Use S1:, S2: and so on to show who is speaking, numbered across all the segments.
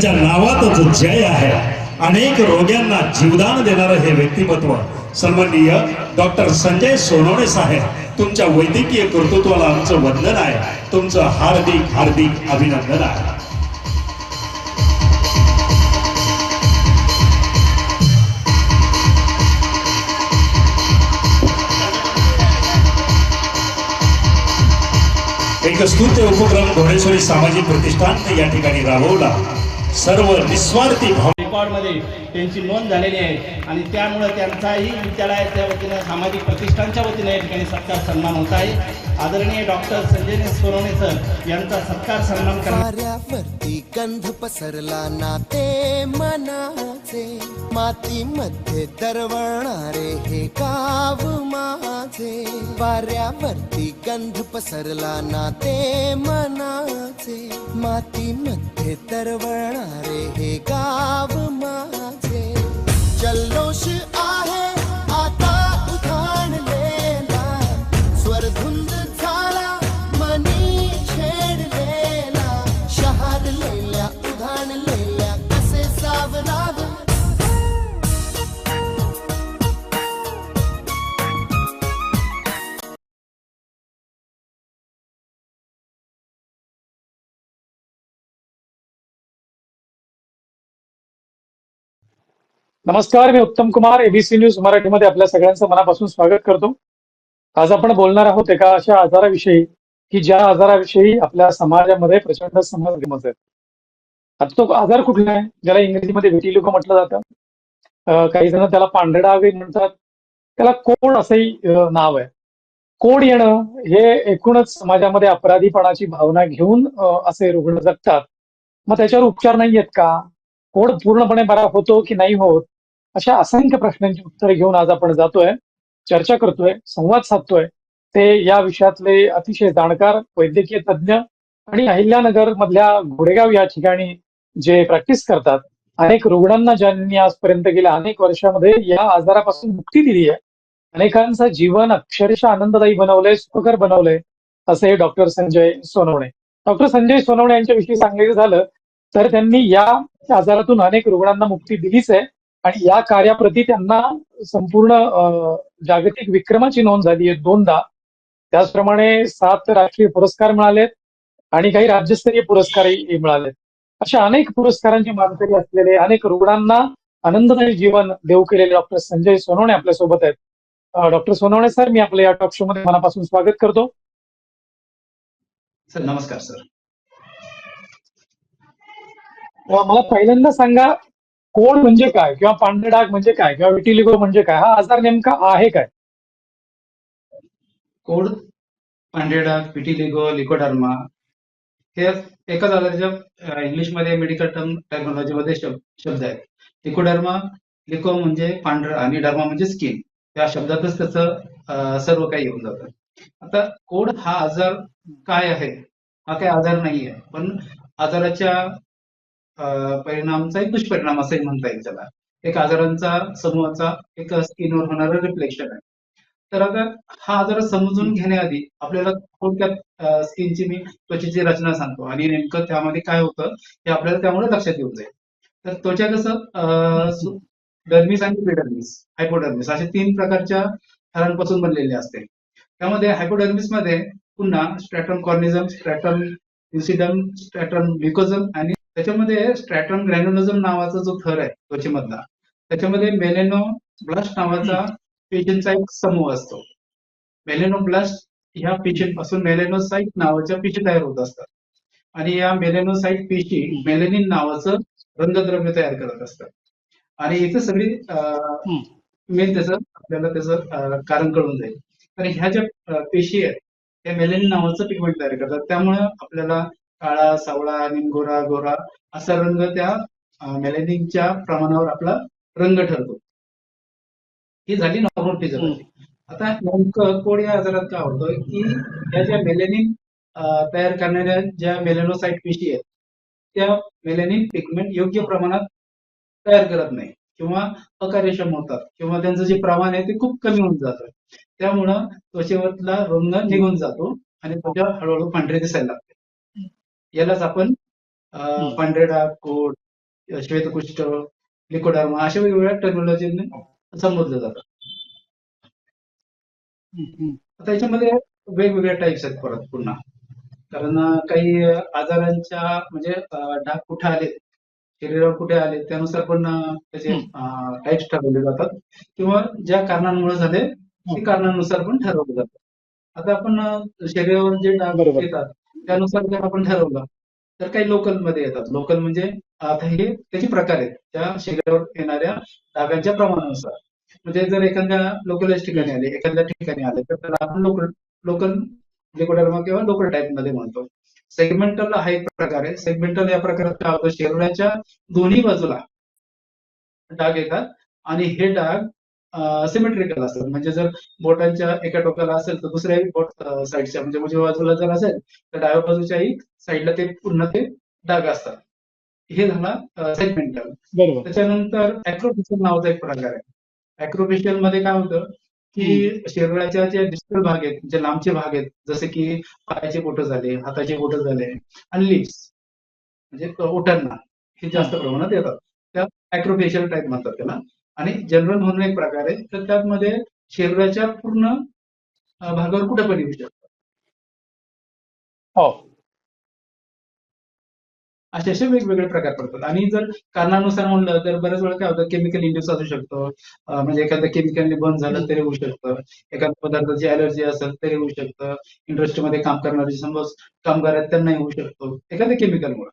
S1: त्यांच्या नावातच जय आहे. अनेक रोग्यांना जीवदान देणारं हे व्यक्तिमत्व सन्माननीय डॉक्टर संजय सोनवणे साहेब तुमच्या वैद्यकीय कर्तृत्वाला आमचं वंदन आहे. तुमचं हार्दिक हार्दिक अभिनंदन आहे. एक स्तुत्य उपक्रम घोडेश्वरी सामाजिक प्रतिष्ठान या ठिकाणी राबवला. सर्व निस्वार्थी भाव
S2: रेकॉर्डमध्ये त्यांची नोंद झालेली आहे. आणि त्यामुळं त्यांचाही विद्यालयाच्या वतीनं सामाजिक प्रतिष्ठानच्या वतीनं या ठिकाणी सत्कार सन्मान होत आहे. आदरणीय डॉक्टर संजय सोनवणे सर यांचा सत्कार सन्मान
S3: करण्यावरती गंध पसरला ना ते मनाचे. मातीमध्ये दरवळणारे हे गाव माझे. वाऱ्यावरती गंध पसरला नाते मनाचे. मातीमध्ये दरवळणारे हे गाव माझे. जल्लोष आहे।
S4: नमस्कार मी उत्तम कुमार एबीसी न्यूज मराठीमध्ये आपल्या सगळ्यांचं मनापासून स्वागत करतो. आज आपण बोलणार आहोत एका अशा आजाराविषयी की ज्या आजाराविषयी आपल्या समाजामध्ये प्रचंड समज आहेत आता तो आजार कुठला आहे? ज्याला इंग्रजीमध्ये विटिलिगो म्हटलं जातं. काही जण त्याला पांढरडावे म्हणतात. त्याला कोड असंही नाव आहे. कोड येणं हे एकूणच समाजामध्ये अपराधीपणाची भावना घेऊन असे रुग्ण जगतात. मग त्याच्यावर उपचार नाही आहेत का? कोड पूर्णपणे बरा होतो की नाही होत? अशा असंख्य प्रश्नांची उत्तरे घेऊन आज आपण जातोय चर्चा करतोय संवाद साधतोय. ते या विषयातले अतिशय जाणकार वैद्यकीय तज्ज्ञ आणि अहिल्यानगर मधल्या घोडेगाव या ठिकाणी जे प्रॅक्टिस करतात अनेक रुग्णांना ज्यांनी आजपर्यंत गेल्या अनेक वर्षामध्ये या आजारापासून मुक्ती दिली आहे अनेकांचं जीवन अक्षरशः आनंददायी बनवलंय सुखकर बनवलंय असे डॉक्टर संजय सोनवणे. डॉक्टर संजय सोनवणे यांच्याविषयी सांगायचं झालं तर त्यांनी या आजारातून अनेक रुग्णांना मुक्ती दिलीच आहे. आणि या कार्याप्रती त्यांना संपूर्ण जागतिक विक्रमाची नोंद झाली आहे दोनदा. त्याचप्रमाणे सात राष्ट्रीय पुरस्कार मिळालेत आणि काही राज्यस्तरीय पुरस्कारही मिळालेत. अशा अनेक पुरस्कारांची मानकरी असलेले अनेक रुग्णांना आनंददायी जीवन देऊ केलेले डॉक्टर संजय सोनवणे आपल्यासोबत आहेत डॉक्टर सोनवणे सर मी आपल्या या टॉक शो मध्ये मनापासून स्वागत करतो.
S2: सर नमस्कार सर.
S4: मला पहिल्यांदा सांगा कोड म्हणजे काय? किंवा पांढरे डाग म्हणजे काय? किंवा विटिलिगो म्हणजे काय? हा आजार नेमका आहे काय?
S5: कोड पांढरेडा विटिलिगो लिकोडर्मा हे एकाच आजाराच्या इंग्लिशमध्ये मेडिकल टर्म टेक्नॉलॉजीमध्ये शब्द शब्द आहेत. लिकोडर्मा लिको म्हणजे पांढरा आणि डर्मा म्हणजे स्किन या शब्दातच त्याचं सर्व काही येऊन जातं. आता कोड हा आजार काय आहे? हा काही आजार नाही आहे पण आजाराच्या परिणामचा एक दुष्परिणाम असंही म्हणता येईल त्याला. एक आजारांचा समूहाचा एक स्किनवर होणारं रिफ्लेक्शन आहे. तर आता हा आजार समजून घेण्याआधी आपल्याला थोडक्यात स्किनची मी त्वचेची रचना सांगतो. आणि नेमकं त्यामध्ये काय होतं हे आपल्याला त्यामुळे लक्षात येऊन जाईल. तर त्वचा कसं डर्मिस आणि पिडर्मिस हायपोडर्मिस अशा तीन प्रकारच्या थरांपासून बनलेले असते. त्यामध्ये हायपोडर्मिसमध्ये पुन्हा stratum corneum stratum lucidum stratum mucosum आणि त्याच्यामध्ये स्ट्रॅटम ग्रॅन्युलोझम नावाचा जो थर आहे त्वचेमधला त्याच्यामध्ये मेलेनो ब्लास्ट नावाचा पेशींचा एक समूह असतो. मेलेनोब्लास्ट ह्या पेशींपासून मेलेनोसाइट नावाच्या पेशी तयार होत असतात. आणि या मेलेनोसाइट पेशी मेलेनिन नावाचं रंगद्रव्य तयार करत असतात. आणि इथे सगळी मेन त्याचं आपल्याला त्याचं कारण कळून जाईल. तर ह्या ज्या पेशी आहेत त्या मेलेनिन नावाचं पिगमेंट तयार करतात. त्यामुळे आपल्याला काळा सावळा आणि गोरा गोरा असा रंग त्या मेलेनिनच्या प्रमाणावर आपला रंग ठरतो. ही झाली नॉर्मल फिजिओलॉजी आता नेमकं कोड या आजारात काय होतं की या ज्या मेलेनिन तयार करणाऱ्या ज्या मेलेनोसाइट पेशी आहेत त्या मेलेनिन पिगमेंट योग्य प्रमाणात तयार करत नाही किंवा अकार्यक्षम होतात किंवा त्यांचं जे प्रमाण आहे ते खूप कमी होऊन जातं. त्यामुळं त्वचेवरला रंग निघून जातो आणि त्वचा हळूहळू पांढरी दिसायला लागते. यालाच आपण अं, पांढरे डाग कोट श्वेतकुष्ठ लिकोडार्मा अशा वेगवेगळ्या टेक्नॉलॉजीने संबोधलं जातं. आता याच्यामध्ये वेगवेगळ्या टाईप्स आहेत परत पुन्हा. कारण काही आजारांच्या म्हणजे डाग कुठे आले शरीरावर कुठे आले त्यानुसार पण त्याचे टाईप्स ठरवले जातात. किंवा ज्या कारणांमुळे झाले ते कारणानुसार पण ठरवले जातात आता आपण शरीरावर जे डाग. येतात त्यानुसार जर आपण ठरवलं तर काही लोकलमध्ये येतात. लोकल म्हणजे आता हे त्याचे प्रकार आहेत. त्या शरीरावर येणाऱ्या डागांच्या प्रमाणानुसार. म्हणजे जर एखाद्या लोकलच ठिकाणी आले एखाद्या ठिकाणी आले तर त्याला आपण लोकल लोकल लिकोडर्मा किंवा लोकल टाईपमध्ये म्हणतो. सेगमेंटल हा एक प्रकार आहे. सेगमेंटल या प्रकारात काय होतं? शरीराच्या दोन्ही बाजूला डाग येतात आणि हे डाग सिमेट्रिकल असतात. म्हणजे जर बोटांच्या एका टोकाला असेल तर दुसऱ्या बोट साईडच्या म्हणजे उजव्या बाजूला जर असेल तर डाव्या बाजूच्याही साईडला ते पूर्ण ते डाग असतात. हे झाला सेगमेंटल
S4: बरोबर.
S5: त्याच्यानंतर अॅक्रोफेशियल नावाचा एक प्रकार आहे. अॅक्रोफेशियलमध्ये काय होतं की शरीराच्या जे डिस्टल भाग आहेत जे लांबचे भाग आहेत जसे की पायाचे बोटं झाले हाताचे बोटं झाले आणि लिप्स म्हणजे ओठांना हे जास्त प्रमाणात येतात. त्या अॅक्रोफेशियल टाईप म्हणतात त्याला. आणि जनरल म्हणून एक प्रकार आहे. तर त्यामध्ये शरीराच्या पूर्ण भागावर कुठे पण येऊ शकतं
S4: हो.
S5: असे असे वेगवेगळे प्रकार पडतात. आणि जर कारणानुसार म्हणलं तर बऱ्याच वेळा काय होतं केमिकल इंड्यूस असू शकतो. म्हणजे एखाद्या केमिकलने बंद झालं तरी होऊ शकतं. एखाद्या पदार्थाची अलर्जी असेल तरी होऊ शकतं. इंडस्ट्रीमध्ये काम करणारे समज कामगार आहेत त्यांनाही होऊ शकतो. एखाद्या केमिकलमुळे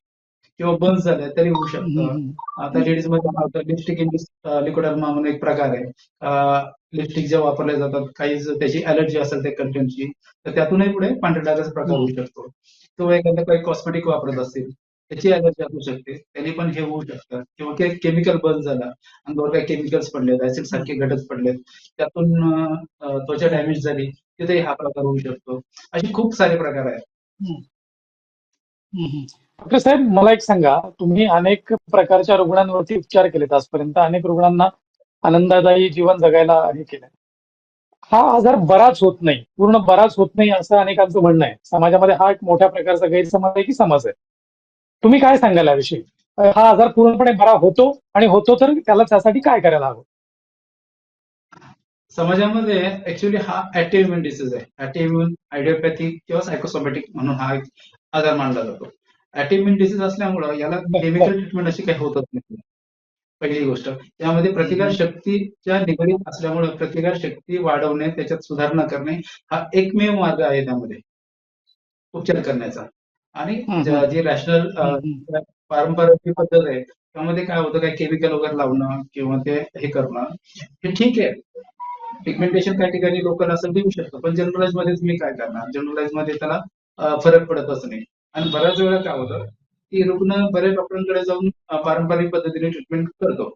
S5: किंवा बंद झाल्या तरी होऊ शकतं. आता लेडीजमध्ये लिपस्टिक इंड्यूस लिक्विडर्मा म्हणून एक प्रकार आहे. लिपस्टिक ज्या वापरल्या जातात काही जर त्याची अलर्जी असेल त्या कंटेंटची तर त्यातूनही पुढे पांढऱ्या डागाचा प्रकार होऊ शकतो. किंवा एखादा काही कॉस्मेटिक वापरत असतील त्याची अलर्जी असू शकते त्यांनी पण हे होऊ शकतं. किंवा काही केमिकल बंद झाला अंगावर काही केमिकल्स पडलेत ऍसिड सारखे घटक पडलेत त्यातून अं, अं, त्वचा डॅमेज झाली तिथेही हा प्रकार होऊ शकतो. असे खूप सारे प्रकार आहेत.
S4: डॉक्टर साहेब मला एक सांगा. तुम्ही अनेक प्रकारच्या रुग्णांवरती उपचार केलेत आजपर्यंत. अनेक रुग्णांना आनंददायी जीवन जगायला हे केलं हा आजार बराच होत नाही. पूर्ण बराच होत नाही असं अनेकांचं म्हणणं आहे. समाजामध्ये हा एक मोठ्या प्रकारचा गैरसमज आहे की समज आहे. तुम्ही काय सांगाल याविषयी? हा आजार पूर्णपणे बरा होतो आणि होतो तर त्याला त्यासाठी काय करायला हवं?
S5: समाजामध्ये ऍक्च्युली हा ऍटिव्ह डिसीज आहे. ऍटिव्ह आयडिओपॅथिक किंवा सायकोसोमॅटिक म्हणून हा एक आजार मानला जातो. ऍटिव्ह डिसीज असल्यामुळं याला केमिकल
S4: बरं.
S5: ट्रीटमेंट अशी काही होतच नाही. पहिली गोष्ट. त्यामध्ये प्रतिकार शक्तीच्या निगडीत असल्यामुळे प्रतिकार शक्ती वाढवणे त्याच्यात सुधारणा करणे हा एकमेव मार्ग आहे त्यामध्ये. उपचार करण्याचा. आणि ज- रॅशनल पारंपरिक पद्धत आहे त्यामध्ये काय होतं काय केमिकल वगैरे लावणं किंवा ते हे करणं हे ठीक आहे. पिगमेंटेशन काही ठिकाणी लोकल असेल देऊ शकतो पण जनरलाइजमध्ये तुम्ही काय करणार? जनरलाइजमध्ये त्याला फरक पडतच नाही. आणि बऱ्याच वेळा काय होतं की रुग्ण बऱ्याच डॉक्टरांकडे जाऊन पारंपरिक पद्धतीने ट्रीटमेंट करतो.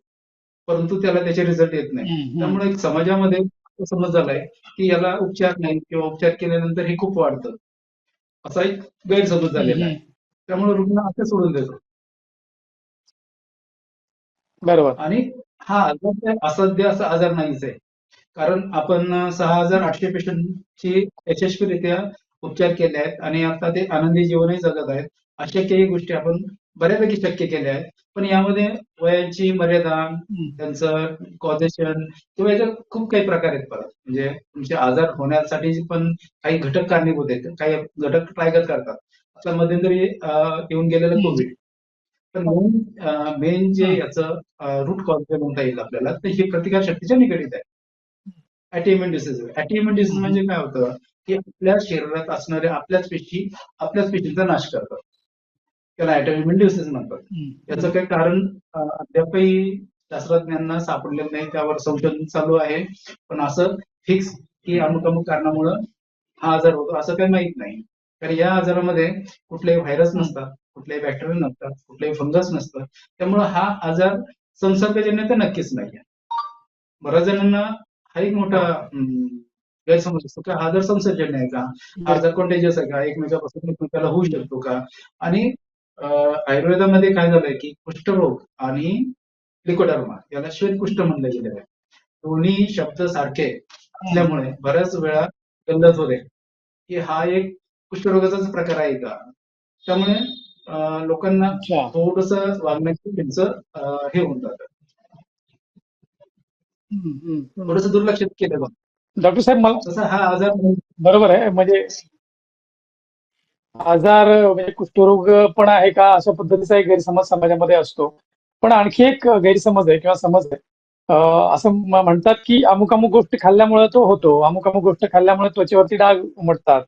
S5: परंतु त्याला त्याचे रिझल्ट येत नाही. त्यामुळे एक समाजामध्ये समज झालाय की याला उपचार नाही किंवा उपचार केल्यानंतर हे खूप वाढतं. असा एक गैरसमज झालेला आहे. त्यामुळे रुग्ण असं सोडून देतो.
S4: बरोबर.
S5: आणि हा आजार असाध्य असा आजार नाहीच आहे. कारण आपण सहा हजार आठशे पेशंटची यशस्वीरित्या उपचार केले आहेत आणि आता ते आनंदी जीवनही जगत आहेत. अशा काही गोष्टी आपण बऱ्यापैकी शक्य केल्या आहेत. पण यामध्ये वयांची मर्यादा त्यांचं कॉझेशन किंवा याच्यात खूप काही प्रकार आहेत परत. म्हणजे तुमचे आजार होण्यासाठी पण काही घटक कारणीभूत आहेत. काही घटक ट्रायगत करतात आता मध्यंतरी येऊन गेलेलं. कोविड पण मेन मेन जे याचं रूट कॉज जे म्हणता येईल आपल्याला तर ही प्रतिकार शक्तीच्या निगडीत आहे. अटिम्युन डिसीज अटिम्युन डिसीज म्हणजे काय होतं? की आपल्या शरीरात असणाऱ्या आपल्याच पेशी आपल्याच पेशींचा नाश करतात. त्याला अटिम्युन डिसीज म्हणतात. याचं काही कारण अद्यापही शास्त्रज्ञांना सापडलेलं नाही. त्यावर संशोधन चालू आहे. पण असं फिक्स की अमुक अमुक कारणामुळं हा आजार होतो असं काही माहीत नाही. तर या आजारामध्ये कुठलेही व्हायरस नसतात कुठलेही बॅक्टेरिया नसतात कुठलेही फंगस नसतं त्यामुळं हा आजार संसर्गजन्य तर नक्कीच नाही बऱ्याच जणांना हा एक मोठा गैरसमज असतो. की हा जर संसर्गजन्य आहे का हा आजार कॉन्टेजियस आहे का एकमेकापासून एकमेकाला होऊ शकतो का? आणि आयुर्वेदामध्ये काय झालंय की कुष्ठरोग आणि लिकोडर्मा याला श्वेतकुष्ठ म्हणलं गेलेलं आहे. दोन्ही शब्द सारखे असल्यामुळे बऱ्याच वेळा गल्लत होते. की हा एक कुष्ठरोगाचाच प्रकार आहे का? त्यामुळे लोकांना थोडस वागण्याची त्यांचं हे होऊन जातं. थोडस दुर्लक्षित केलं जातं
S4: डॉक्टर साहेब मला
S5: हा आजार
S4: बरोबर आहे. म्हणजे आजार म्हणजे कुष्ठरोग पण आहे का? अशा पद्धतीचा एक गैरसमज समाजामध्ये असतो. पण आणखी एक गैरसमज आहे किंवा समज आहे. असं म्हणतात की अमुक अमुक गोष्टी खाल्ल्यामुळे तो होतो. अमुक अमुक गोष्ट खाल्ल्यामुळे त्वचेवरती डाग उमटतात.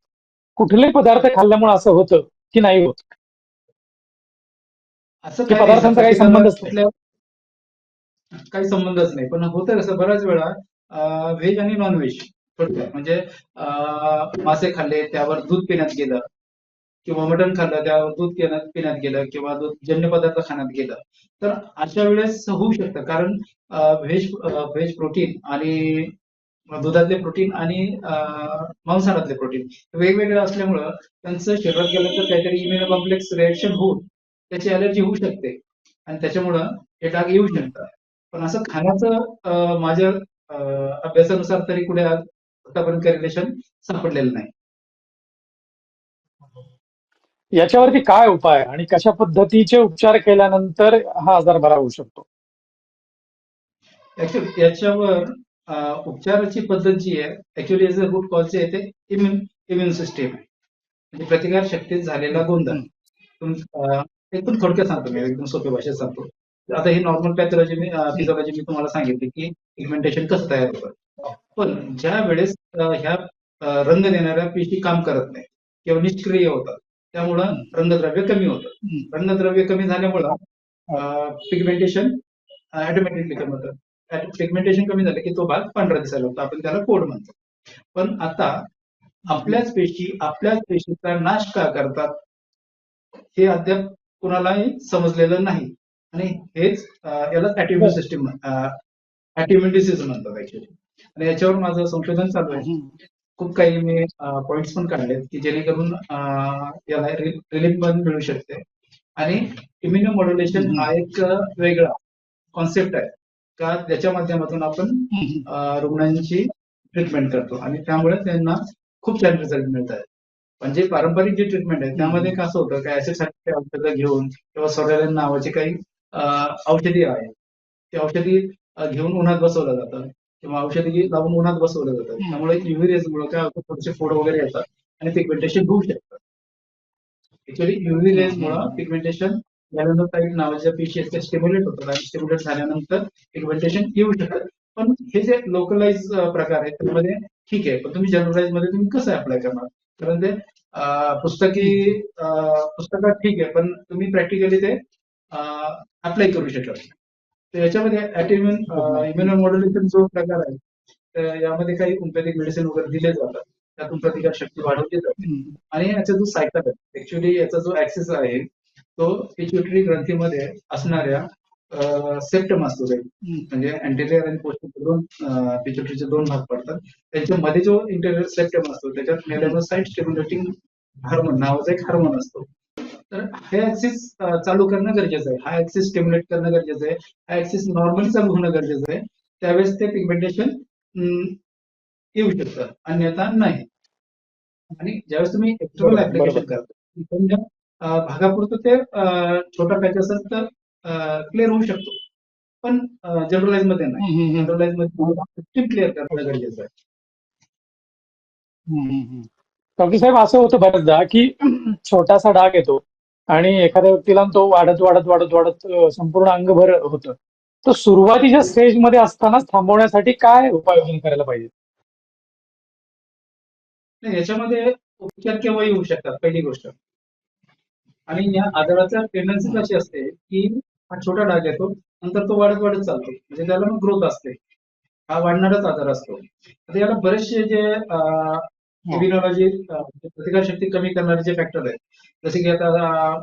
S4: कुठलेही पदार्थ खाल्ल्यामुळे असं होतं की नाही होत?
S5: असं
S4: पदार्थांचा काही संबंधच नाही.
S5: काही संबंधच नाही. पण होतं कसं बऱ्याच वेळा. व्हेज आणि नॉन व्हेज थोडक्यात म्हणजे मासे खाल्ले त्यावर दूध पिण्यात गेलं किंवा मटण खाल्लं त्यावर दूध पिण्यात पिण्यात गेलं किंवा दूध जन्य पदार्थ खाण्यात गेलं. तर अशा वेळेस होऊ शकतं. कारण व्हेज व्हेज प्रोटीन आणि दुधातले प्रोटीन आणि मांसाहारातले प्रोटीन वेगवेगळे असल्यामुळं त्यांचं शरीरात गेल्यानंतर काहीतरी इम्युनो कॉम्प्लेक्स रिएक्शन होऊन त्याची अलर्जी होऊ शकते. आणि त्याच्यामुळं हे डाग येऊ शकतात. पण असं खाण्याचं माझ्या अभ्यासानुसार तरी कुठे आतापर्यंत रिलेशन सापडलेलं नाही.
S4: याच्यावरती काय उपाय आणि कशा पद्धतीचे उपचार केल्यानंतर हा आजार बरा होऊ शकतो?
S5: याच्यावर उपचाराची पद्धत जी आहे ऍक्च्युली याचं रूट कॉज जे आहे ते इम्युन इम्युन सिस्टीम आहे. म्हणजे प्रतिकार शक्तीत झालेला गोंधळ. एकदम थोडक्यात सांगतो मी एकदम सोप्या भाषेत सांगतो. आता ही नॉर्मल पॅथॉलॉजी मी फिजिओलॉजी मी तुम्हाला सांगितली की पिगमेंटेशन कसं तयार होतं. पण ज्या वेळेस ह्या रंग देणाऱ्या पेशी काम करत नाही किंवा निष्क्रिय होतात त्यामुळं रंगद्रव्य कमी होतं. रंगद्रव्य कमी झाल्यामुळं पिगमेंटेशन ऑटोमॅटिकली कमी होतं. पिगमेंटेशन कमी झालं की तो भाग पांढरा दिसायला होता आपण त्याला कोड म्हणतो. पण आता आपल्याच पेशी आपल्याच पेशीचा नाश का करतात हे अद्याप कुणालाही समजलेलं नाही. आणि हेच याला ऍटिम्युन सिस्टीम ऍटिम्युन डिसीज म्हणतात ऍक्च्युली आणि याच्यावर माझं संशोधन चालू आहे. खूप काही मी पॉइंट्स पण काढलेत की जेणेकरून याला रिलीफ पण मिळू शकते. आणि इम्युनो मॉड्युलेशन हा एक वेगळा कॉन्सेप्ट आहे. का ज्याच्या माध्यमातून आपण रुग्णांची ट्रीटमेंट करतो. आणि त्यामुळे त्यांना खूप छान रिझल्ट मिळत आहेत म्हणजे पारंपरिक जी ट्रीटमेंट आहे त्यामध्ये कसं होतं की ऍसिड सारखे औषधं घेऊन किंवा सोरेलन नावाचे काही औषधी आहेत ते औषधी घेऊन उन्हात बसवलं जातं किंवा औषधी लावून उन्हात बसवलं जातं. त्यामुळे युव्ही रेजमुळे काय होतं थोडेसे फोड वगैरे येतात आणि पिगमेंटेशन होऊ शकतं. ऍक्च्युली युव्ही रेजमुळे पिगमेंटेशन मेलॅनोसाइट नावाच्या पेशी त्या स्टिम्युलेट होतात आणि स्टिम्युलेट झाल्यानंतर पिगमेंटेशन येऊ शकतं. पण हे जे लोकलाइज प्रकार आहेत त्यामध्ये ठीक आहे. पण तुम्ही जनरलाइजमध्ये तुम्ही कसं अप्लाय करणार? कारण ते पुस्तकी पुस्तकात ठीक आहे पण तुम्ही प्रॅक्टिकली ते अप्लाय करू शकत. तर याच्यामध्ये ऍटिम्युन इम्युनो मॉड्युलेशन जो प्रकार आहे तर यामध्ये काही होमिओपॅथिक मेडिसिन वगैरे दिले जातात. त्यातून प्रतिकार शक्ती वाढवली जाते. आणि याचा जो सायकल आहे ऍक्च्युली याचा जो ऍक्सेस आहे तो पिच्युटरी ग्रंथीमध्ये असणाऱ्या सेप्टम असतो काही म्हणजे अँटेरियर आणि पोस्टर दोन पिच्युटरीचे दोन भाग पडतात. त्यांच्यामध्ये जो इंटेरियर सेप्टम असतो त्याच्यात मेलॅनोसाइट स्टिम्युलेटिंग हार्मोन नावाचा एक हार्मोन असतो. तर हे ऍक्सिस चालू करणं गरजेचं आहे. हा ऍक्सिस स्टिम्युलेट करणं गरजेचं आहे. हा ऍक्सिस नॉर्मली चालू होणं गरजेचं आहे. त्यावेळेस ते पिगमेंटेशन येऊ शकतं. अन्यथा नाही. आणि ज्यावेळेस तुम्ही एक्सटर्नल
S4: बरोबर,
S5: ऍप्लिकेशन. करता भागापुरतं ते छोटा पॅच असेल तर क्लिअर होऊ शकतो. पण जनरलाइजमध्ये नाही. जनरलाइजमध्ये क्लिअर करणं गरजेचं आहे.
S4: डॉक्टर साहेब असं होतं बऱ्याचदा की छोटासा डाग येतो. आणि एखाद्या व्यक्तीला तो वाढत वाढत वाढत वाढत संपूर्ण अंगभर होतं. तर सुरुवातीच्या स्टेजमध्ये असतानाच थांबवण्यासाठी काय उपाययोजना करायला पाहिजे?
S5: नाही याच्यामध्ये उपचार केव्हाही होऊ शकतात पहिली गोष्ट. आणि या आजाराचा टेंडन्सी अशी असते की हा छोटा डाग येतो नंतर तो वाढत वाढत चालतो. म्हणजे त्याला मग ग्रोथ असते. हा वाढणारच आजार असतो. आता याला बरेचसे जे इम्युनॉलॉजी प्रतिकारशक्ती कमी करणारे जे फॅक्टर आहेत जसे की आता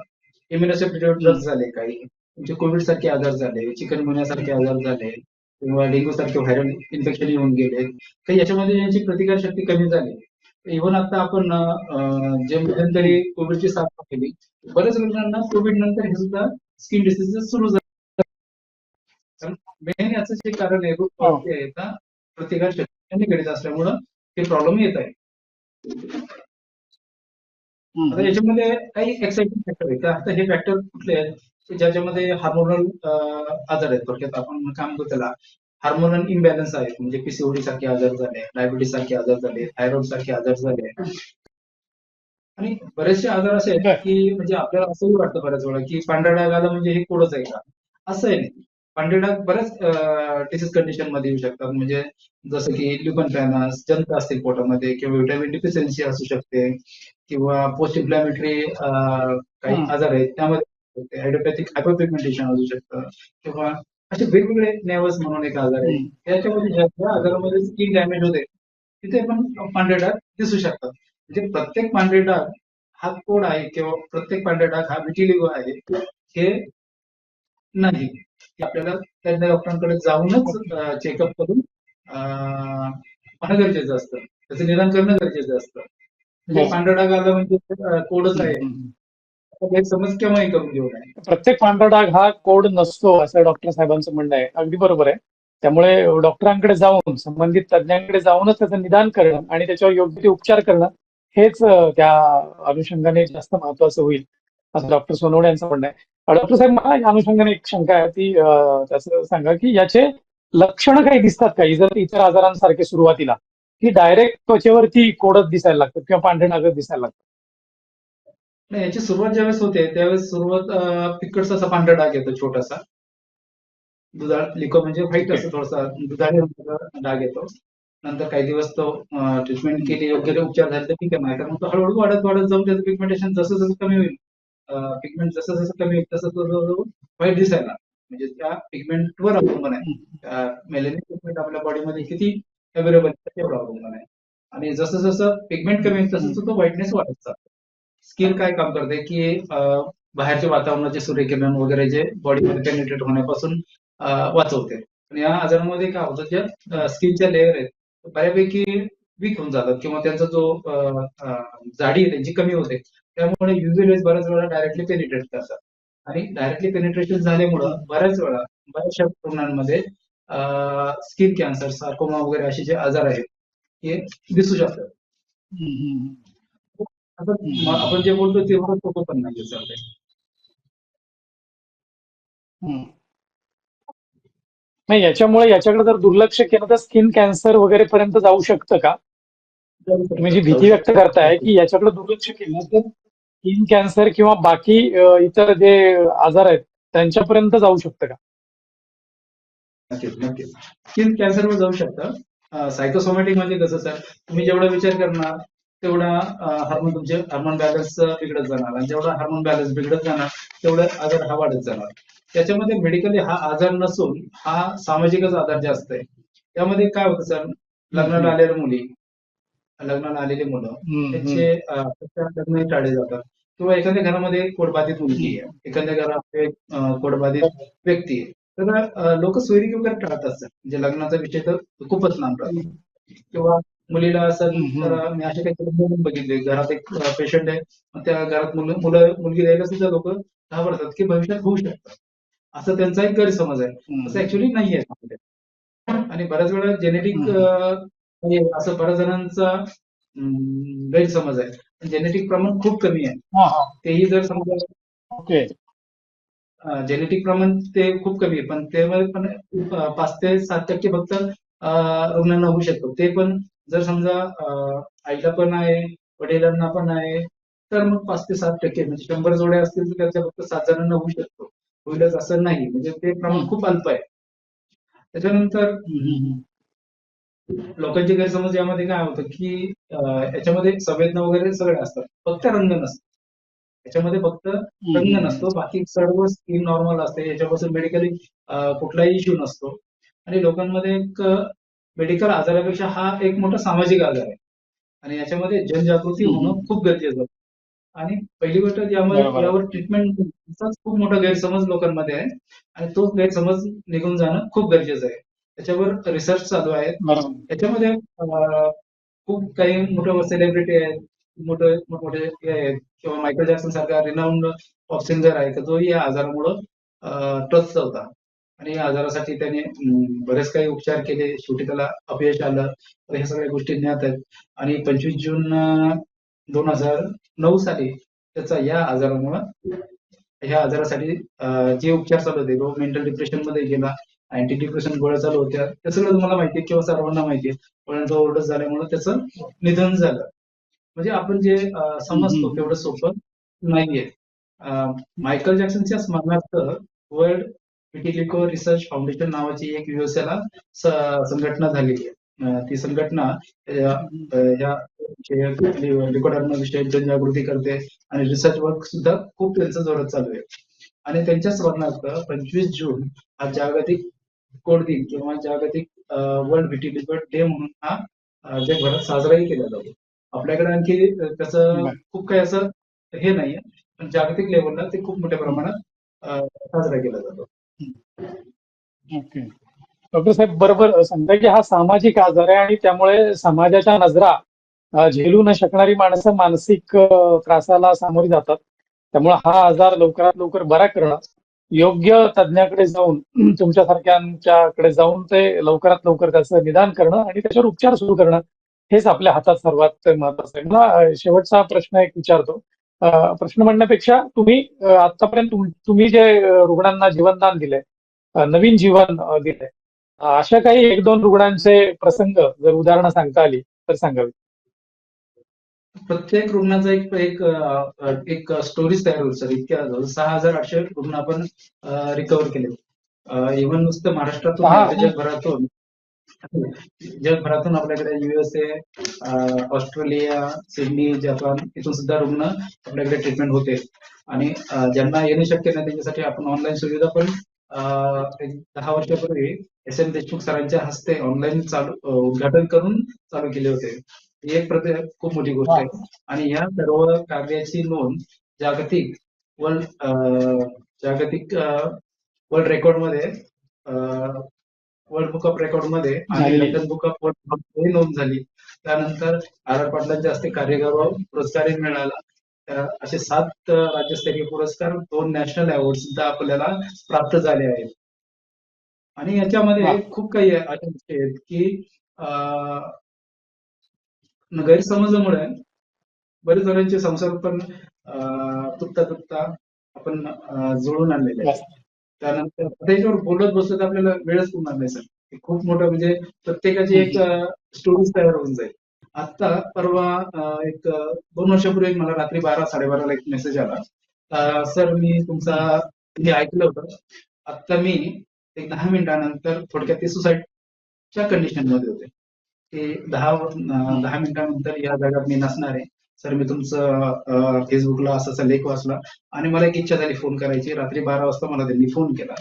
S5: इम्युनोसेप्टिव्ह ड्रग्ज झाले काही तुमचे कोविड सारखे आजार झाले चिकन सारखे आजार झाले किंवा डेंग्यू सारखे व्हायरल इन्फेक्शन येऊन गेले काही याच्यामध्ये यांची प्रतिकारशक्ती कमी झाली. इव्हन आता आपण जे मध्यंतरी कोविडची साथ केली बऱ्याच रुग्णांना कोविड नंतर हे सुद्धा स्किन डिसीजेस सुरू झाले. मेन याचं जे कारण आहे root cause जे आहे का प्रतिकार शक्ती निगडीत असल्यामुळं ते प्रॉब्लेम येत आहे. आता याच्यामध्ये काही एक्साइटिंग फॅक्टर आहे. का आता हे फॅक्टर कुठले आहेत? की ज्याच्यामध्ये हार्मोनल आजार आहेत. थोडक्यात आपण काय म्हणतो त्याला. हार्मोनल इम्बॅलन्स आहेत. म्हणजे पीसीओडी सारखे आजार झाले डायबिटीस सारखे आजार झाले थायरॉइड सारखे आजार झाले. आणि बरेचसे आजार असे आहेत की म्हणजे आपल्याला असंही वाटतं बऱ्याच वेळा की पांढऱ्या डाग आला म्हणजे हे कोडच आहे का? असं आहे. नाही डाग बऱ्याच डिसीज कंडिशनमध्ये येऊ शकतात. म्हणजे जसं की ल्युकन जंत असतील पोटामध्ये किंवा व्हिटॅमिन डिफिशियन्सी असू शकते किंवा पोस्ट इन्फ्लॅमेटरी काही. आजार आहेत त्यामध्ये हायड्रोपॅथिक हायपरपिगमेंटेशन असू शकतं किंवा असे वेगवेगळे नेवस म्हणून एक आजार आहे. त्याच्यामध्ये आजारामध्ये स्किन डॅमेज होते तिथे पण पांढरे डाग दिसू शकतात. म्हणजे प्रत्येक पांढरे डाग हा कोड आहे किंवा प्रत्येक पांढरे डाग हा विटिलिगो आहे हे नाही. ते आपल्याला त्या डॉक्टरांकडे जाऊनच चेकअप करून पाहणं गरजेचं असतं. त्याचं निदान करणं गरजेचं असतं. म्हणजे
S4: हो.
S5: पांढरा डाग आला म्हणजे कोडच आहे. असा गैरसमज केव्हाही करून घेऊ नये.
S4: प्रत्येक पांढरा डाग हा कोड नसतो असं डॉक्टर साहेबांचं म्हणणं आहे. अगदी बरोबर आहे. त्यामुळे डॉक्टरांकडे जाऊन संबंधित तज्ञांकडे जाऊनच त्याचं निदान करणं आणि त्याच्यावर योग्य ते उपचार करणं हेच त्या अनुषंगाने जास्त महत्वाचं होईल असं डॉक्टर सोनवणे यांचं म्हणणं आहे. डॉक्टर साहेब मला या अनुषंगाने एक शंका आहे. ती त्याचं सांगा की याचे लक्षणं काही दिसतात का? जर इतर आजारांसारखे सुरुवातीला. की डायरेक्ट त्वचेवरती कोडच दिसायला लागतात किंवा पांढरे डागच दिसायला लागतात.
S5: नाही याची सुरुवात ज्यावेळेस होते त्यावेळेस सुरुवात पिकटचा असा पांढरा डाग येतो छोटासा. दुधाळ लिको म्हणजे व्हाईट असं थोडासा दुधाळी डाग येतो. नंतर काही दिवस तो ट्रीटमेंट केली योग्य उपचार झाले तर ठीक आहे. नाही तर मग तो हळूहळू वाढत वाढत जाऊन त्याचं पिगमेंटेशन जसं जसं कमी होईल पिगमेंट जसं जसं कमी होईल तसं तो व्हाईट दिसायला म्हणजे त्या पिगमेंटवर अवलंबून आहे. मेलेनिक पिगमेंट आपल्या बॉडीमध्ये किती अवेलेबल त्याच्यावर अवलंबून आहे. आणि जसं जसं पिगमेंट कमी होईल तसं तसं तो व्हाईटनेस वाढत जातो स्किन काय काम करते की बाहेरचे बाहेरच्या वातावरणाचे सूर्यकिरण वगैरे जे बॉडीमध्ये पेनिट्रेट होण्यापासून वाचवते. आणि या आजारामध्ये काय होतं ज्या स्किनच्या लेअर आहेत बऱ्यापैकी वीक होऊन जातात. किंवा त्यांचा जो जाडी आहे त्यांची कमी होते. त्यामुळे युव्ही रेज बऱ्याच वेळा डायरेक्टली पेनिट्रेट करतात. आणि डायरेक्टली पेनिट्रेशन झाल्यामुळं बऱ्याच वेळा बऱ्याचशा रुग्णांमध्ये स्किन कॅन्सर सार्कोमा वगैरे असे जे आजार आहेत हे दिसू शकतात. आपण जे बोलतो ते सोपं पण नाही.
S4: नाही याच्यामुळे याच्याकडे जर दुर्लक्ष केलं तर स्किन कॅन्सर वगैरे पर्यंत जाऊ शकतं का? तुम्ही जी भीती व्यक्त करताय की याच्याकडे दुर्लक्ष केलं तर स्किन कॅन्सर किंवा बाकी इतर जे आजार आहेत त्यांच्यापर्यंत जाऊ शकतं का?
S5: नक्कीच नक्कीच. स्किन कॅन्सरवर जाऊ शकतं. सायकोसोमॅटिक म्हणजे कसं सर तुम्ही जेवढा विचार करणार तेवढा हार्मोन तुमचे हार्मोन बॅलन्स बिघडत जाणार. आणि जेवढा हार्मोन बॅलन्स बिघडत जाणार तेवढा आजार हा वाढत जाणार. त्याच्यामध्ये मेडिकली हा आजार नसून हा सामाजिकच आजार जास्त आहे. त्यामध्ये काय होतं सर लग्नाला आलेल्या मुली लग्नाला आलेली मुलं त्यांचे लग्न टाळले जातात. किंवा एखाद्या घरामध्ये कोडबाधित मुलगी आहे. एखाद्या घरामध्ये कोडबाधित व्यक्ती आहे. तर लोक सोयरी वगैरे टाळतात सर म्हणजे लग्नाचा विषय तर खूपच लांब राहतो. किंवा मुलीला असं. तर मी असे काही बघितले घरात एक पेशंट आहे. त्या घरात मुलं मुलं मुलगी द्यायला सुद्धा लोक घाबरतात की भविष्यात होऊ शकतं. असं त्यांचा एक गैरसमज आहे. असं ऍक्च्युली नाही आहे आणि बऱ्याच वेळा जेनेटिक
S4: हम्म.
S5: असं बऱ्याच जणांचा गैरसमज आहे. जेनेटिक प्रमाण खूप कमी आहे.
S4: हा हा.
S5: तेही जर समजा
S4: ओके.
S5: जेनेटिक प्रमाण ते खूप कमी आहे. पण त्यामध्ये पण पाच ते सात टक्के फक्त रुग्णांना होऊ शकतो. ते पण जर समजा आईला पण आहे वडिलांना पण आहे तर मग पाच ते सात टक्के म्हणजे शंभर जोड्या असतील तर त्याच्या फक्त सात जणांना होऊ शकतो. होईलच असं नाही. म्हणजे ते प्रमाण खूप अल्प आहे. त्याच्यानंतर लोकांचे गैरसमज यामध्ये काय होतं की याच्यामध्ये संवेदना वगैरे सगळे असतात. फक्त रंग नसतो. याच्यामध्ये फक्त रंग नसतो. बाकी सर्व स्किन नॉर्मल असते. याच्यापासून मेडिकली कुठलाही इश्यू नसतो. आणि लोकांमध्ये एक मेडिकल आजारापेक्षा हा एक मोठा सामाजिक आजार आहे. आणि याच्यामध्ये जनजागृती. होणं खूप गरजेचं आहे. आणि पहिली गोष्ट यामध्ये
S4: बरोबर.
S5: यावर ट्रीटमेंट खूप मोठा गैरसमज लोकांमध्ये आहे. आणि तो गैरसमज निघून जाणं खूप गरजेचं आहे. त्याच्यावर रिसर्च चालू आहे
S4: बरोबर.
S5: याच्यामध्ये अं, खूप काही मोठे सेलिब्रिटी आहेत मोठे मोठे हे आहेत. किंवा मायकल जॅक्सन सारखा रिनाऊंड पॉप सिंगर आहे का तोही या आजारामुळं ट्रस्ट होता. आणि या आजारासाठी त्याने बरेच काही उपचार केले. शेवटी त्याला अपयश आलं. तर ह्या सगळ्या गोष्टी ज्ञात आहेत. आणि पंचवीस जून दोन हजार नऊ साली त्याचा या आजारामुळं ह्या आजारासाठी जे उपचार चालू होते तो मेंटल डिप्रेशनमध्ये गेला. अँटी डिप्रेशन गोळ्या चालू होत्या. ते सगळं तुम्हाला माहिती आहे किंवा सर्वांना माहिती आहे पण ओव्हरडोस झाल्यामुळे त्याचं निधन झालं. म्हणजे आपण जे समजतो. तेवढं सोपं नाहीये. मायकल जॅक्सनच्या स्मरणार्थ वर्ल्ड पिटिलिको रिसर्च फाउंडेशन नावाची एक युएसएला संघटना झालेली आहे. ती संघटना या लिकोडर्मा विषयी जनजागृती करते आणि रिसर्च वर्क सुद्धा खूप त्यांचं जोरात चालू आहे. आणि त्यांच्या स्मरणार्थ पंचवीस जून हा जागतिक कोड दिन किंवा जागतिक वर्ल्ड व्हिटिलिको डे म्हणून हा जगभरात साजराही केला जातो. आपल्याकडे आणखी त्याचं. खूप काही असं हे नाहीये पण जागतिक लेवलला ते खूप मोठ्या प्रमाणात साजरा केला जातो.
S4: ओके. डॉक्टर साहेब बरोबर सांगताय की हा सामाजिक आजार आहे आणि त्यामुळे समाजाच्या नजरा झेलू न शकणारी माणसं मानसिक त्रासाला सामोरी जातात. त्यामुळे हा आजार लवकरात लवकर बरा करणं योग्य तज्ञाकडे जाऊन तुमच्यासारख्यांच्याकडे जाऊन ते लवकरात लवकर त्याचं निदान करणं आणि त्याच्यावर उपचार सुरू करणं हेच आपल्या हातात सर्वात महत्वाचं आहे. मला शेवटचा प्रश्न एक विचारतो. प्रश्न म्हणण्यापेक्षा तुम्ही आतापर्यंत तुम्ही जे रुग्णांना जीवनदान दिलंय नवीन जीवन अ, दिलंय अशा काही एक दोन रुग्णांचे प्रसंग जर उदाहरणं सांगता आली तर सांगावी.
S5: प्रत्येक रुग्णाचा एक एक एक स्टोरीज तयार होईल सर. इतक्या सहा हजार आठशे रुग्ण आपण रिकव्हर केले. इव्हन नुसतं महाराष्ट्रातून जगभरातून जगभरातून आपल्याकडे युएसए ऑस्ट्रेलिया सिडनी जपान इथून सुद्धा रुग्ण आपल्याकडे ट्रीटमेंट होते. आणि ज्यांना येणे शक्य नाही त्यांच्यासाठी आपण ऑनलाईन सुविधा पण एक दहा वर्षापूर्वी एस एम देशमुख सरांच्या हस्ते ऑनलाईन चालू उद्घाटन करून चालू केले होते. ही एक प्रति खूप मोठी गोष्ट आहे आणि या सर्व कार्याची नोंद जागतिक वर्ल्ड जागतिक वर्ल्ड रेकॉर्डमध्ये वर्ल्ड बुक ऑफ रेकॉर्डमध्ये आणि. लंडन बुक ऑफ वर्ल्डमध्ये नोंद झाली त्यानंतर आर आर पाटलांच्या हस्ते कार्यगौरव पुरस्कारही मिळाला असे सात राज्यस्तरीय पुरस्कार दोन नॅशनल अवॉर्ड सुद्धा आपल्याला प्राप्त झाले आहेत आणि याच्यामध्ये. खूप काही अशा गोष्टी आहेत की अं, गैरसमजामुळे बरेच जणांचे संसार पण तुटता तुटता आपण जुळून आणलेले त्यानंतर त्याच्यावर बोलत बसलं तर आपल्याला वेळच पुरणार नाही सर हे खूप मोठं म्हणजे प्रत्येकाची एक स्टोरीज तयार होऊन जाईल. आता परवा एक दोन वर्षापूर्वी मला रात्री बारा साडेबाराला एक मेसेज आला. सर मी तुमचा मी ऐकलं होतं. आता मी एक दहा मिनिटानंतर थोडक्यात ते सुसाईडच्या कंडिशनमध्ये होते. ते दहा दहा मिनिटानंतर या जगात मी नसणार आहे. सर मी तुमचं फेसबुकला असा असा लेख वाचला. आणि मला एक इच्छा झाली फोन करायची. रात्री बारा वाजता मला त्यांनी फोन केला.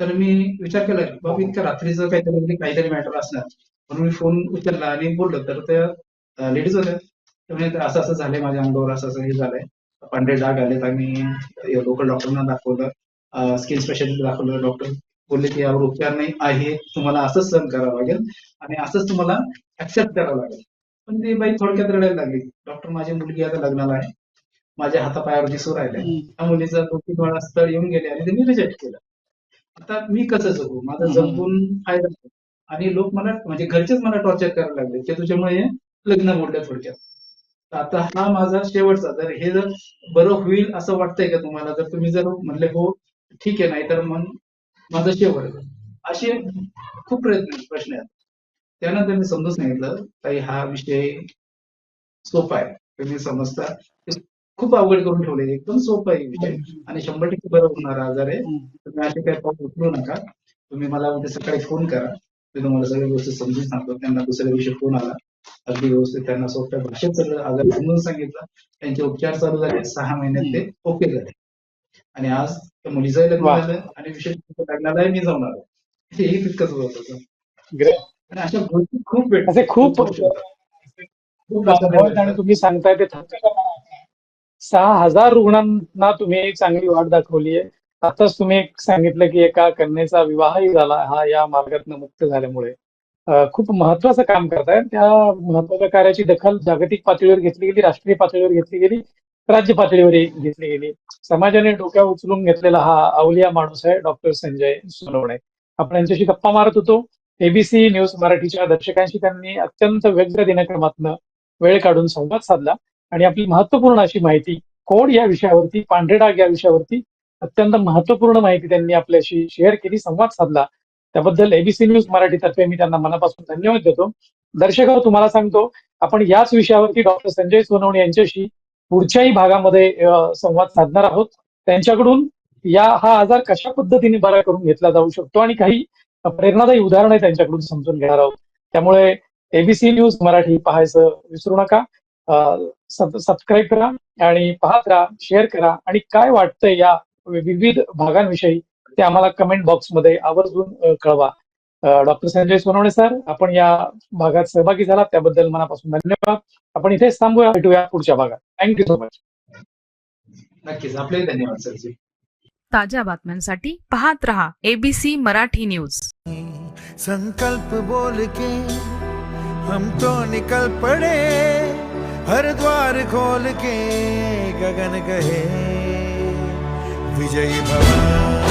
S5: तर मी विचार केला बाबा इतकं रात्रीचं काहीतरी काहीतरी मॅटर असणार. म्हणून मी फोन उचलला आणि बोललो तर त्या लेडीज होत्या म्हणजे असं असं झालंय माझ्या अंगावर असं असं हे झालंय. पांढरे डाग आलेत आणि लोकल डॉक्टरना दाखवलं. स्किन स्पेशलिस्ट दाखवलं डॉक्टर बोलले की यावर उपचार नाही आहे. तुम्हाला असंच सहन करावं लागेल आणि असंच तुम्हाला ऍक्सेप्ट करावं लागेल. पण ती बाई थोडक्यात रडायला लागली. डॉक्टर माझी मुलगी आता लग्नाला आहे. माझ्या हातापायावर दिसू राहिलंय. त्या मुलीचा दोन तीन वेळा स्थळ येऊन गेले आणि त्यांनी रिजेक्ट केलं. आता मी कसं जगू? माझा जगून फायदा. आणि लोक मला म्हणजे घरचेच मला टॉर्चर करायला लागले. की तुझ्यामुळे हे लग्न मोडलं थोडक्यात. आता हा माझा शेवटचा. जर हे जर बरं होईल असं वाटतंय का तुम्हाला? जर तुम्ही जर म्हणले हो ठीक आहे. नाही तर मग माझं शेवट असे खूप प्रयत्न प्रश्न आहेत. त्यानंतर मी समजून सांगितलं ताई हा विषय सोपा आहे. तुम्ही समजता. खूप अवघड करून ठेवले एकदम सोपा आहे विषय. आणि शंभर टक्के बरं होणारा आजार आहे. तुम्ही असे काही पाऊल उचलू नका. तुम्ही मला उद्या सकाळी फोन करा. मी तुम्हाला सगळ्या गोष्टी समजून सांगतो. त्यांना दुसऱ्या दिवशी फोन आला. अगदी व्यवस्थित त्यांना सोप्या भाषेत सगळं आजार समजून सांगितलं. त्यांचे उपचार चालू झाले. सहा महिन्यात ते ओके झाले. आणि आज त्या मुलीचंही लग्न
S4: वा.
S5: झालं आणि विशेष म्हणजे लग्नालाही मी जाऊन आलो. हे तितकंच होतं
S4: ग्रेट
S5: आणि अशा गोष्टी खूप
S4: असे खूप आणि तुम्ही सांगताय ते सहा हजार रुग्णांना तुम्ही चांगली वाट दाखवली आहे. आताच तुम्ही एक सांगितलं की एका कन्येचा विवाहही झाला. हा या मार्गातनं मुक्त झाल्यामुळे. अं, खूप महत्वाचं काम करताय. त्या महत्त्वाच्या कार्याची दखल जागतिक पातळीवर घेतली गेली राष्ट्रीय पातळीवर घेतली गेली. राज्य पातळीवर घेतली गेली. समाजाने डोक्या उचलून घेतलेला हा अवलिया माणूस आहे डॉक्टर संजय सोनवणे. आपण यांच्याशी गप्पा मारत होतो. एबीसी न्यूज मराठीच्या दर्शकांशी त्यांनी अत्यंत व्यग्र दिनक्रमातनं वेळ काढून संवाद साधला. आणि आपली महत्त्वपूर्ण अशी माहिती कोड या विषयावरती पांढरे डाग या विषयावरती अत्यंत महत्त्वपूर्ण माहिती त्यांनी आपल्याशी शेअर केली संवाद साधला. त्याबद्दल एबीसी न्यूज मराठीतर्फे मी त्यांना मनापासून धन्यवाद देतो. दर्शक हो, तुम्हाला सांगतो आपण याच विषयावरती डॉक्टर संजय सोनवणे यांच्याशी पुढच्याही भागामध्ये संवाद साधणार आहोत. त्यांच्याकडून या हा आजार कशा पद्धतीने बरा करून घेतला जाऊ शकतो आणि काही प्रेरणादायी उदाहरणे त्यांच्याकडून समजून घेणार आहोत. त्यामुळे एबीसी न्यूज मराठी पाहायचं विसरू नका. सबस्क्राईब करा आणि पाहत राहा शेअर करा आणि काय वाटतंय या विविध भागांविषयी ते आम्हाला कमेंट बॉक्समध्ये आवर्जून कळवा. डॉक्टर संजय सोनवणे सर आपण या भागात सहभागी झाला त्याबद्दल मनापासून धन्यवाद. आपण इथेच थांबूया भेटूया पुढच्या भागात. थँक्यू सो मच
S5: नक्कीच. आपले धन्यवाद सरजी.
S6: ताज्या बातम्यांसाठी पाहत रहा एबीसी मराठी न्यूज़.
S3: संकल्प बोल के हम तो निकल पड़े हर द्वार खोल के गगन कहे विजयी भवन।